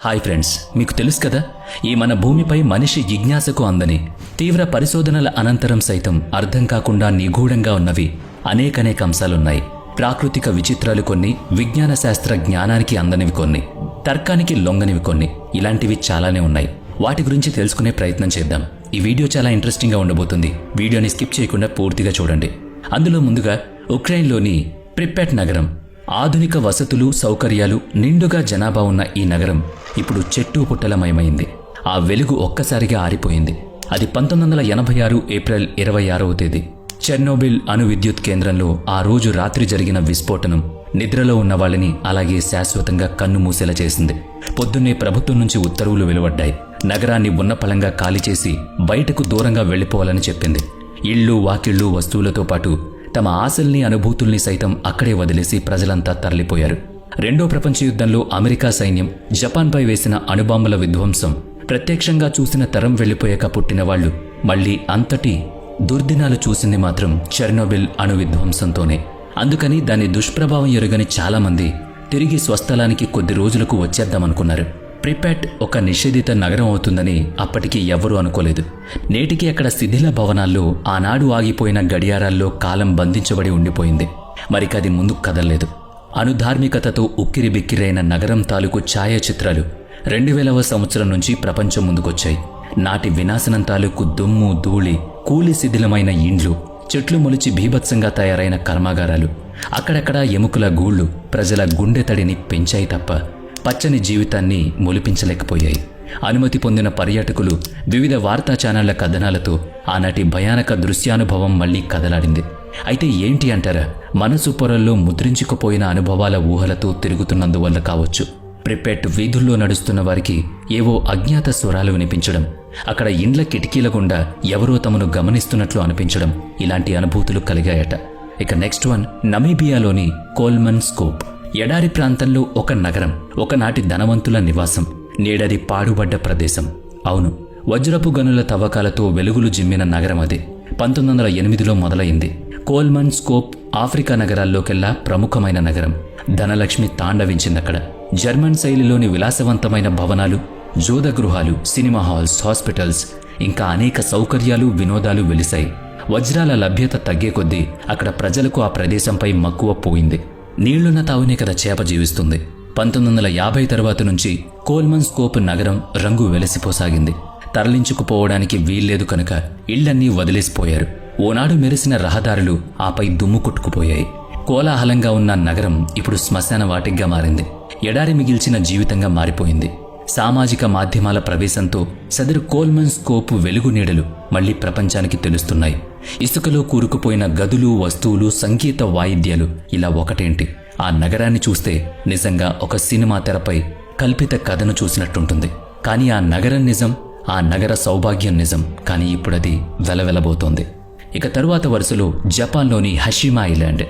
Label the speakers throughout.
Speaker 1: Hi friends మీకు తెలుసు కదా? ఈ మన భూమిపై మనిషి జిజ్ఞాసకు అందని తీవ్ర పరిశోధనల అనంతరం సైతం అర్థం కాకుండా నిగూఢంగా ఉన్నవి అనేకనేక అంశాలున్నాయి. ప్రాకృతిక విచిత్రాలు కొన్ని విజ్ఞాన శాస్త్ర జ్ఞానానికి అందనివి కొన్ని తర్కానికి లొంగనివి కొన్ని ఇలాంటివి చాలానే ఉన్నాయి. వాటి గురించి తెలుసుకునే ప్రయత్నం చేద్దాం. ఈ వీడియో చాలా ఇంట్రెస్టింగ్గా ఉండబోతుంది. వీడియోని స్కిప్ చేయకుండా పూర్తిగా చూడండి. అందులో ముందుగా ఉక్రెయిన్లోని ప్రిపెట్ నగరం ఆధునిక వసతులు సౌకర్యాలు నిండుగా జనాభా ఉన్న ఈ నగరం ఇప్పుడు చెట్టు పుట్టలమయమైంది. ఆ వెలుగు ఒక్కసారిగా ఆరిపోయింది. అది పంతొమ్మిది వందల ఎనభై ఆరు ఏప్రిల్ ఇరవై ఆరవ తేదీ. చెర్నోబిల్ అణు విద్యుత్ కేంద్రంలో ఆ రోజు రాత్రి జరిగిన విస్ఫోటనం నిద్రలో ఉన్న వాళ్ళని అలాగే శాశ్వతంగా కన్ను మూసేలా చేసింది. పొద్దున్నే ప్రభుత్వం నుంచి ఉత్తర్వులు వెలువడ్డాయి. నగరాన్ని ఉన్నపళంగా ఖాళీ చేసి బయటకు దూరంగా వెళ్ళిపోవాలని చెప్పింది. ఇళ్ళు వాకిళ్ళు వస్తువులతో పాటు తమ ఆశల్ని అనుభూతుల్ని సైతం అక్కడే వదిలేసి ప్రజలంతా తరలిపోయారు. రెండో ప్రపంచ యుద్ధంలో అమెరికా సైన్యం జపాన్పై వేసిన అణుబాంబుల విధ్వంసం ప్రత్యక్షంగా చూసిన తరం వెళ్ళిపోయాక పుట్టిన వాళ్ళు. మళ్ళీ అంతటి దుర్దినాలు చూసింది మాత్రం చెర్నోబిల్ అణు విధ్వంసంతోనే. అందుకని దాని దుష్ప్రభావం ఎరుగని చాలామంది తిరిగి స్వస్థలానికి కొద్ది రోజులకు వచ్చేద్దామనుకున్నారు. ప్రిపెట్ ఒక నిషేధిత నగరం అవుతుందని అప్పటికి ఎవరూ అనుకోలేదు. నేటికి అక్కడ శిథిల భవనాల్లో ఆనాడు ఆగిపోయిన గడియారాల్లో కాలం బంధించబడి ఉండిపోయింది. మరికది ముందుకు కదలలేదు. అనుధార్మికతతో ఉక్కిరి బిక్కిరైన నగరం తాలూకు ఛాయాచిత్రాలు రెండు వేలవ సంవత్సరం నుంచి ప్రపంచం ముందుకొచ్చాయి. నాటి వినాశనం తాలూకు దుమ్ము ధూళి కూలి శిథిలమైన ఇండ్లు చెట్లు మొలిచి భీభత్సంగా తయారైన కర్మాగారాలు అక్కడక్కడ ఎముకల గూళ్ళు ప్రజల గుండె తడిని పెంచాయి తప్ప పచ్చని జీవితాన్ని మొలిపించలేకపోయాయి. అనుమతి పొందిన పర్యాటకులు వివిధ వార్తా ఛానళ్ళ కథనాలతో ఆనాటి భయానక దృశ్యానుభవం మళ్ళీ కదలాడింది. అయితే ఏంటి అంటారా? మనసు పొరల్లో ముద్రించుకుపోయిన అనుభవాల ఊహలతో తిరుగుతున్నందువల్ల కావచ్చు. ప్రిపెట్ వీధుల్లో నడుస్తున్న వారికి ఏవో అజ్ఞాత స్వరాలు వినిపించడం అక్కడ ఇండ్ల కిటికీల గుండా ఎవరో తమను గమనిస్తున్నట్లు అనిపించడం ఇలాంటి అనుభూతులు కలిగాయట. ఇక నెక్స్ట్ వన్ నమీబియాలోని కోల్మన్ స్కోప్. ఎడారి ప్రాంతంలో ఒక నగరం ఒకనాటి ధనవంతుల నివాసం నేడది పాడుబడ్డ ప్రదేశం. అవును వజ్రపు గనుల తవ్వకాలతో వెలుగులు జిమ్మిన నగరం అది. పంతొమ్మిది వందల ఎనిమిదిలో మొదలైంది. కోల్మన్ స్కోప్ ఆఫ్రికా నగరాల్లోకెల్లా ప్రముఖమైన నగరం. ధనలక్ష్మి తాండవించిందక్కడ. జర్మన్ శైలిలోని విలాసవంతమైన భవనాలు జోదగృహాలు సినిమా హాల్స్ హాస్పిటల్స్ ఇంకా అనేక సౌకర్యాలు వినోదాలు వెలిశాయి. వజ్రాల లభ్యత తగ్గే కొద్దీ అక్కడ ప్రజలకు ఆ ప్రదేశంపై మక్కువ పోయింది. నీళ్ళున్న తావునే కదా చేప జీవిస్తుంది. పంతొమ్మిది వందల యాభై తర్వాత నుంచి కోల్మన్ స్కోప్ నగరం రంగు వెలసిపోసాగింది. తరలించుకుపోవడానికి వీల్లేదు కనుక ఇళ్ళన్నీ వదిలేసిపోయారు. ఓనాడు మెరిసిన రహదారులు ఆపై దుమ్ము కొట్టుకుపోయాయి. కోలాహలంగా ఉన్న నగరం ఇప్పుడు శ్మశాన వాటిగ్గా మారింది. ఎడారి మిగిల్చిన జీవితంగా మారిపోయింది. సామాజిక మాధ్యమాల ప్రవేశంతో సదరు కోల్మన్ స్కోప్ వెలుగు నీడలు మళ్ళీ ప్రపంచానికి తెలుస్తున్నాయి. ఇసుకలో కూరుకుపోయిన గదులు వస్తువులు సంగీత వాయిద్యాలు ఇలా ఒకటేంటి? ఆ నగరాన్ని చూస్తే నిజంగా ఒక సినిమా తెరపై కల్పిత కథను చూసినట్టుంటుంది. కానీ ఆ నగరం నిజం ఆ నగర సౌభాగ్యం నిజం. కానీ ఇప్పుడది వెలవెలబోతోంది. ఇక తరువాత వరుసలో జపాన్లోని హషిమా ఐలాండ్.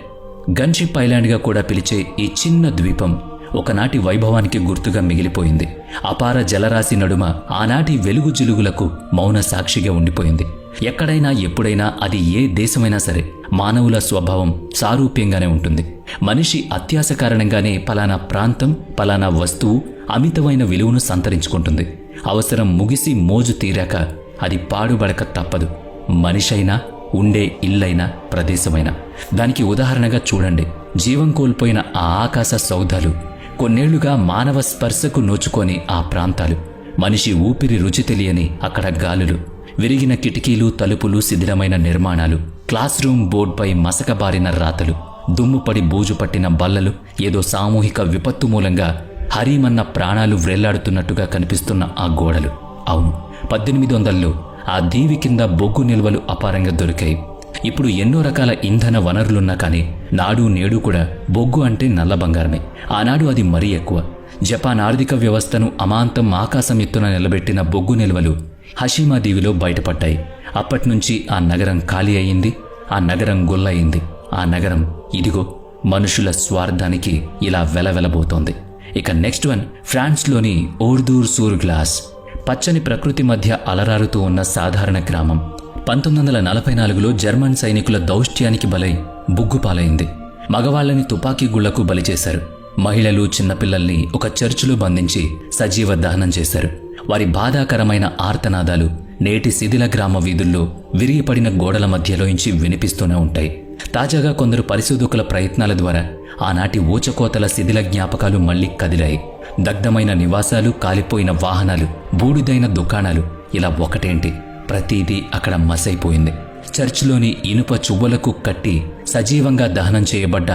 Speaker 1: గన్షిప్ ఐలాండ్గా కూడా పిలిచే ఈ చిన్న ద్వీపం ఒకనాటి వైభవానికి గుర్తుగా మిగిలిపోయింది. అపార జలరాశి నడుమ ఆనాటి వెలుగు జిలుగులకు మౌన సాక్షిగా ఉండిపోయింది. ఎక్కడైనా ఎప్పుడైనా అది ఏ దేశమైనా సరే మానవుల స్వభావం సారూప్యంగానే ఉంటుంది. మనిషి అత్యాశ కారణంగానే పలానా ప్రాంతం పలానా వస్తువు అమితమైన విలువను సంతరించుకుంటుంది. అవసరం ముగిసి మోజు తీరాక అది పాడుబడక తప్పదు. మనిషైనా ఉండే ఇల్లైనా ప్రదేశమైనా. దానికి ఉదాహరణగా చూడండి. జీవం కోల్పోయిన ఆ ఆకాశ సౌధాలు కొన్నేళ్ళుగా మానవ స్పర్శకు నోచుకొని ఆ ప్రాంతాలు. మనిషి ఊపిరి రుచి తెలియని అక్కడ గాలులు. విరిగిన కిటికీలు తలుపులు శిథిలమైన నిర్మాణాలు క్లాస్ రూమ్ బోర్డుపై మసకబారిన రాతలు దుమ్ముపడి బూజు పట్టిన బల్లలు ఏదో సామూహిక విపత్తు మూలంగా హరీమన్న ప్రాణాలు వ్రేలాడుతున్నట్టుగా కనిపిస్తున్న ఆ గోడలు. అవును పద్దెనిమిది వందల్లో ఆ దీవి కింద బొగ్గు నిల్వలు అపారంగా దొరికాయి. ఇప్పుడు ఎన్నో రకాల ఇంధన వనరులున్నా కానీ నాడు నేడు కూడా బొగ్గు అంటే నల్ల బంగారమే. ఆనాడు అది మరీ ఎక్కువ. జపాన్ ఆర్థిక వ్యవస్థను అమాంతం ఆకాశం ఎత్తున నిలబెట్టిన బొగ్గు నిల్వలు హషీమాదీవిలో బయటపడ్డాయి. అప్పటినుంచి ఆ నగరం ఖాళీ అయింది ఆ నగరం గొల్లయింది ఆ నగరం ఇదిగో మనుషుల స్వార్థానికి ఇలా వెలవెలబోతోంది. ఇక నెక్స్ట్ వన్ ఫ్రాన్స్లోని ఓర్దూర్ సూర్ గ్లాస్. పచ్చని ప్రకృతి మధ్య అలరారుతూ ఉన్న సాధారణ గ్రామం. పంతొమ్మిది వందల నలభై నాలుగులో జర్మన్ సైనికుల దౌష్ట్యానికి బలై బుగ్గుపాలైంది. మగవాళ్ళని తుపాకీ గుళ్ళకు బలి చేశారు మహిళలు చిన్నపిల్లల్ని ఒక చర్చిలో బంధించి సజీవ దహనం చేశారు. వారి బాధాకరమైన ఆర్తనాదాలు నేటి శిథిల గ్రామ వీధుల్లో విరిగిపడిన గోడల మధ్యలోంచి వినిపిస్తూనే ఉంటాయి. తాజాగా కొందరు పరిశోధకుల ప్రయత్నాల ద్వారా ఆనాటి ఊచకోతల శిథిల జ్ఞాపకాలు మళ్ళీ కదిలాయి. దగ్ధమైన నివాసాలు కాలిపోయిన వాహనాలు బూడిదైన దుకాణాలు ఇలా ఒకటేంటి? ప్రతీదీ అక్కడ మసైపోయింది. చర్చిలోని ఇనుప చువ్వలకు కట్టి సజీవంగా దహనం చేయబడ్డ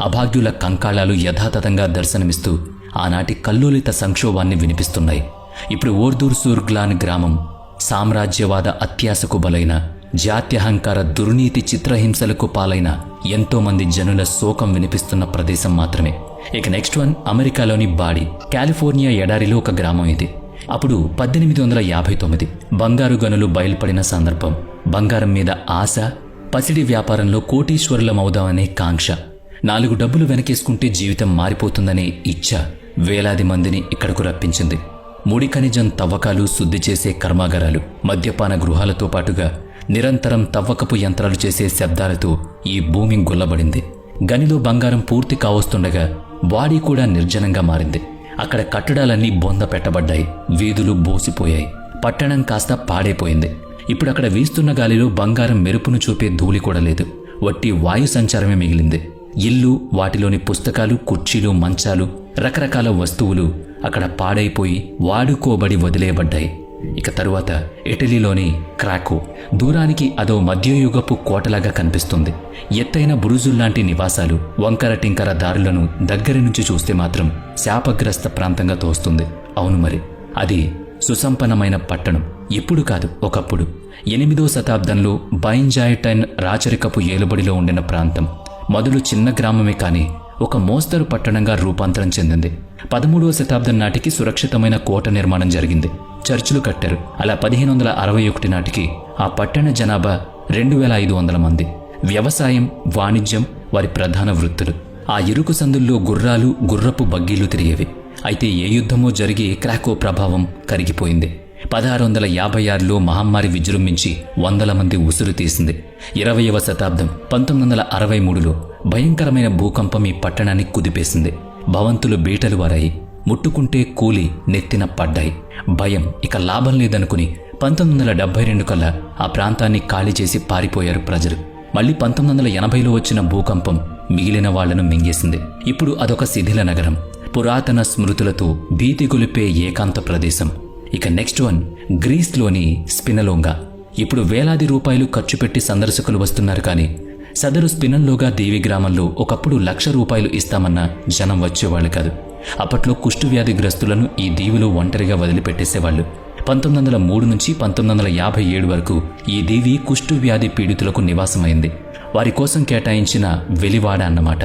Speaker 1: అభాగ్యుల కంకాళాలు యథాతథంగా దర్శనమిస్తూ ఆనాటి కల్లోలిత సంక్షోభాన్ని వినిపిస్తున్నాయి. ఇప్పుడు ఓర్దూర్ సూర్గ్లాన్ గ్రామం సామ్రాజ్యవాద అత్యాశకు బలైన జాత్యహంకార దుర్నీతి చిత్రహింసలకు పాలైన ఎంతోమంది జనుల శోకం వినిపిస్తున్న ప్రదేశం మాత్రమే. ఇక నెక్స్ట్ వన్ అమెరికాలోని బాడి కాలిఫోర్నియా ఎడారిలో ఒక గ్రామం ఇది. అప్పుడు పద్దెనిమిది వందల యాభై తొమ్మిది బంగారు గనులు బయలుపడిన సందర్భం. బంగారం మీద ఆశ పసిడి వ్యాపారంలో కోటీశ్వరులమవుదామనే కాంక్ష. నాలుగు డబ్బులు వెనకేసుకుంటే జీవితం మారిపోతుందనే ఇచ్చ వేలాది మందిని ఇక్కడకు రప్పించింది. ముడి ఖనిజం తవ్వకాలు శుద్ధి చేసే కర్మాగారాలు మద్యపాన గృహాలతో పాటుగా నిరంతరం తవ్వకపు యంత్రాలు చేసే శబ్దాలతో ఈ భూమి గుల్లబడింది. గనిలో బంగారం పూర్తి కావస్తుండగా వాడి కూడా నిర్జనంగా మారింది. అక్కడ కట్టడాలన్నీ బొంద పెట్టబడ్డాయి. వీధులు బోసిపోయాయి. పట్టణం కాస్త పాడైపోయింది. ఇప్పుడు అక్కడ వీస్తున్న గాలిలో బంగారం మెరుపును చూపే ధూళి కూడా లేదు. వట్టి వాయు సంచారమే మిగిలింది. ఇల్లు వాటిలోని పుస్తకాలు కుర్చీలు మంచాలు రకరకాల వస్తువులు అక్కడ పాడైపోయి వాడుకోబడి వదిలేయబడ్డాయి. ఇక తరువాత ఇటలీలోని క్రాకో దూరానికి అదో మధ్యయుగపు కోటలాగా కనిపిస్తుంది. ఎత్తైన బురుజుల్లాంటి నివాసాలు వంకర టింకర దారులను దగ్గరి నుంచి చూస్తే మాత్రం శాపగ్రస్త ప్రాంతంగా తోస్తుంది. అవును మరి అది సుసంపన్నమైన పట్టణం. ఇప్పుడు కాదు ఒకప్పుడు. ఎనిమిదో శతాబ్దంలో బైంజాయిటైన్ రాచరికపు ఏలుబడిలో ఉండిన ప్రాంతం. మొదలు చిన్న గ్రామమే కానీ ఒక మోస్తరు పట్టణంగా రూపాంతరం చెందింది. పదమూడవ శతాబ్దం నాటికి సురక్షితమైన కోట నిర్మాణం జరిగింది. చర్చిలు కట్టారు. అలా పదిహేను వందల అరవై ఒకటి నాటికి ఆ పట్టణ జనాభా రెండు వేల ఐదు వందల మంది. వ్యవసాయం వాణిజ్యం వారి ప్రధాన వృత్తులు. ఆ ఇరుకు సందుల్లో గుర్రాలు గుర్రపు బగ్గీలు తిరిగేవి. అయితే ఏ యుద్ధమో జరిగి క్రాకో ప్రభావం కరిగిపోయింది. పదహారు వందల యాభై ఆరులో మహమ్మారి విజృంభించి వందల మంది ఉసురు తీసింది. ఇరవయవ శతాబ్దం పంతొమ్మిది వందల అరవై మూడులో భయంకరమైన భూకంపం ఈ పట్టణాన్ని కుదిపేసింది. భవంతులు బీటలు వారాయి ముట్టుకుంటే కూలి నెత్తిన పడ్డాయి. భయం ఇక లాభం లేదనుకుని పంతొమ్మిది వందల డెబ్బై రెండు కల్లా ఆ ప్రాంతాన్ని ఖాళీ చేసి పారిపోయారు ప్రజలు. మళ్ళీ పంతొమ్మిది వందల ఎనభైలో వచ్చిన భూకంపం మిగిలిన వాళ్ళను మింగేసింది. ఇప్పుడు అదొక శిథిల నగరం పురాతన స్మృతులతో భీతి గొలిపే ఏకాంత ప్రదేశం. ఇక నెక్స్ట్ వన్ గ్రీస్లోని స్పినలోంగా. ఇప్పుడు వేలాది రూపాయలు ఖర్చు పెట్టి సందర్శకులు వస్తున్నారు కానీ సదరు స్పినల్లోగా దేవి గ్రామంలో ఒకప్పుడు లక్ష రూపాయలు ఇస్తామన్న జనం వచ్చేవాళ్ళు కాదు. అప్పట్లో కుష్టు వ్యాధిగ్రస్తులను ఈ దీవిలో ఒంటరిగా వదిలిపెట్టేసేవాళ్ళు. పంతొమ్మిది వందల మూడు నుంచి పంతొమ్మిది వందల యాభై ఏడు వరకు ఈ దీవి కుష్టు వ్యాధి పీడితులకు నివాసమైంది. వారి కోసం కేటాయించిన వెలివాడ అన్నమాట.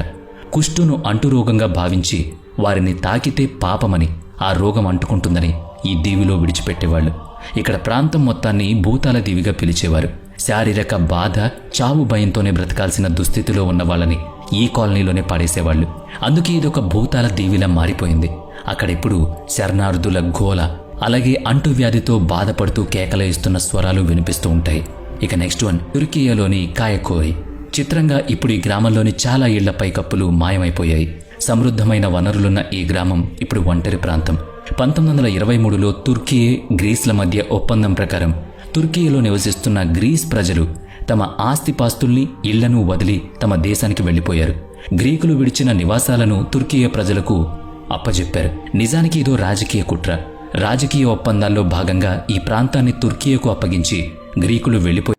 Speaker 1: కుష్టును అంటురోగంగా భావించి వారిని తాకితే పాపమని ఆ రోగం అంటుకుంటుందని ఈ దీవిలో విడిచిపెట్టేవాళ్ళు. ఇక్కడ ప్రాంతం మొత్తాన్ని భూతాల దీవిగా పిలిచేవారు. శారీరక బాధ చావు భయంతోనే బ్రతకాల్సిన దుస్థితిలో ఉన్న వాళ్ళని ఈ కాలనీలోనే పాడేసేవాళ్ళు. అందుకే ఇదొక భూతాల దీవిలా మారిపోయింది. అక్కడిప్పుడు శరణార్థుల గోల అలాగే అంటువ్యాధితో బాధపడుతూ కేకలయిస్తున్న స్వరాలు వినిపిస్తూ ఉంటాయి. ఇక నెక్స్ట్ వన్ తుర్కియాలోని కాయకోయ్ చిత్రంగా ఇప్పుడు ఈ గ్రామంలోని చాలా ఇళ్ళ పైకప్పులు మాయమైపోయాయి. సమృద్ధమైన వనరులున్న ఈ గ్రామం ఇప్పుడు ఒంటరి ప్రాంతం. పంతొమ్మిది వందల ఇరవై మూడులో తుర్కీ గ్రీస్ల మధ్య ఒప్పందం ప్రకారం తుర్కియలో నివసిస్తున్న గ్రీస్ ప్రజలు తమ ఆస్తిపాస్తుల్ని ఇళ్ళను వదిలి తమ దేశానికి వెళ్ళిపోయారు గ్రీకులు విడిచిన నివాసాలను తుర్కీయ ప్రజలకు అప్పజెప్పారు. నిజానికి ఇదో రాజకీయ కుట్ర. రాజకీయ ఒప్పందాల్లో భాగంగా ఈ ప్రాంతాన్ని తుర్కీయకు అప్పగించి గ్రీకులు వెళ్ళిపోయారు